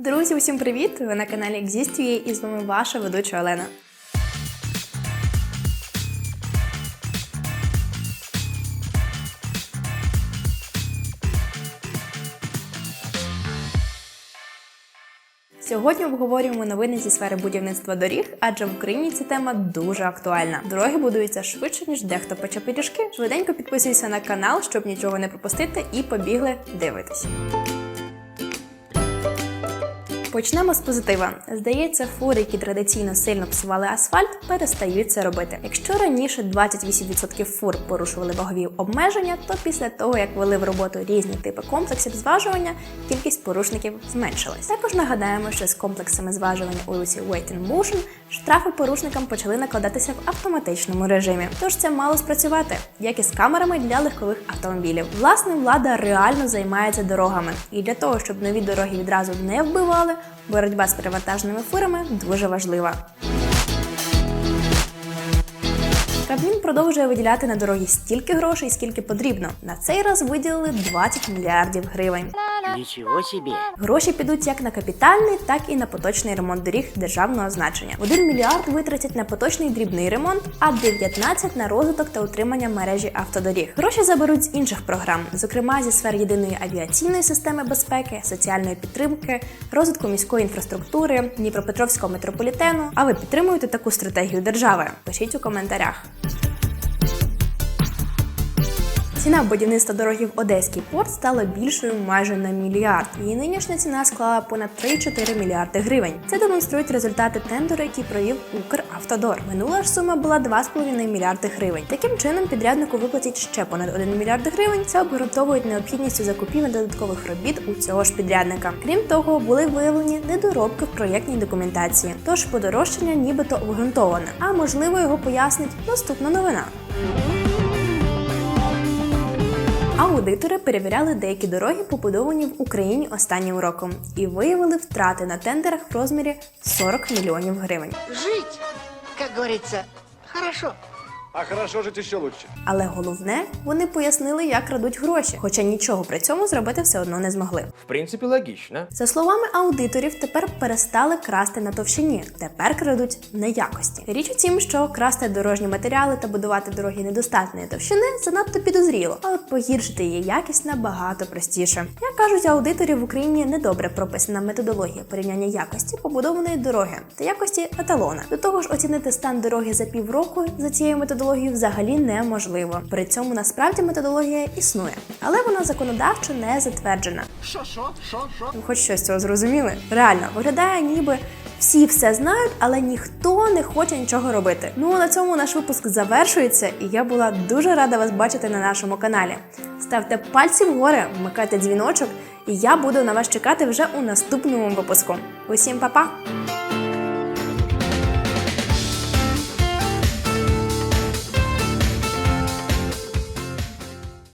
Друзі, усім привіт! Ви на каналі Existuє і з вами ваша ведуча Олена. Сьогодні обговорюємо новини зі сфери будівництва доріг, адже в Україні ця тема дуже актуальна. Дороги будуються швидше, ніж дехто пече пиріжки. Швиденько підписуйся на канал, щоб нічого не пропустити, і побігли дивитись. Почнемо з позитива. Здається, фури, які традиційно сильно псували асфальт, перестають це робити. Якщо раніше 28% фур порушували вагові обмеження, то після того, як ввели в роботу різні типи комплексів зважування, кількість порушників зменшилась. Також нагадаємо, що з комплексами зважування у вулиці Weight and Motion штрафи порушникам почали накладатися в автоматичному режимі. Тож це мало спрацювати, як і з камерами для легкових автомобілів. Власне, влада реально займається дорогами, і для того, щоб нові дороги відразу не вбивали, боротьба з перевантажними фурами дуже важлива. Кабмін продовжує виділяти на дороги стільки грошей, скільки потрібно. На цей раз виділили 20 мільярдів гривень. Ничего себе! Гроші підуть як на капітальний, так і на поточний ремонт доріг державного значення. 1 мільярд витратять на поточний дрібний ремонт, а 19 на розвиток та утримання мережі автодоріг. Гроші заберуть з інших програм, зокрема зі сфер єдиної авіаційної системи безпеки, соціальної підтримки, розвитку міської інфраструктури, Дніпропетровського метрополітену. А ви підтримуєте таку стратегію держави? Пишіть у коментарях. Ціна будівництва дороги в Одеський порт стала більшою майже на мільярд. Її нинішня ціна склала понад 3-4 мільярди гривень. Це демонструють результати тендеру, який провів Укравтодор. Минула ж сума була 2,5 мільярди гривень. Таким чином підряднику виплатять ще понад 1 мільярд гривень. Це обґрунтовують необхідністю закупівлі додаткових робіт у цього ж підрядника. Крім того, були виявлені недоробки в проєктній документації. Тож подорожчання нібито обґрунтоване. А можливо його пояснить наступна новина. Аудитори перевіряли деякі дороги, побудовані в Україні останнім роком, і виявили втрати на тендерах в розмірі 40 мільйонів гривень. Жить, як говориться, хорошо. А хорошо жить еще лучше. Але головне, вони пояснили, як крадуть гроші, хоча нічого при цьому зробити все одно не змогли. В принципе, логично. За словами аудиторів, тепер перестали красти на товщині, тепер крадуть на якості. Річ у тім, що красти дорожні матеріали та будувати дороги недостатньої товщини занадто підозріло, а от погіршити її якість набагато простіше. Як кажуть аудиторі, в Україні недобре прописана методологія порівняння якості побудованої дороги та якості еталона. До того ж, оцінити стан дороги за півроку за цією методологією взагалі неможливо. При цьому насправді методологія існує, але вона законодавчо не затверджена. Шо, шо, шо? Ви хоч щось цього зрозуміли? Реально, виглядає ніби всі все знають, але ніхто не хоче нічого робити. Ну а на цьому наш випуск завершується, і я була дуже рада вас бачити на нашому каналі. Ставте пальці вгори, вмикайте дзвіночок, і я буду на вас чекати вже у наступному випуску. Усім па-па!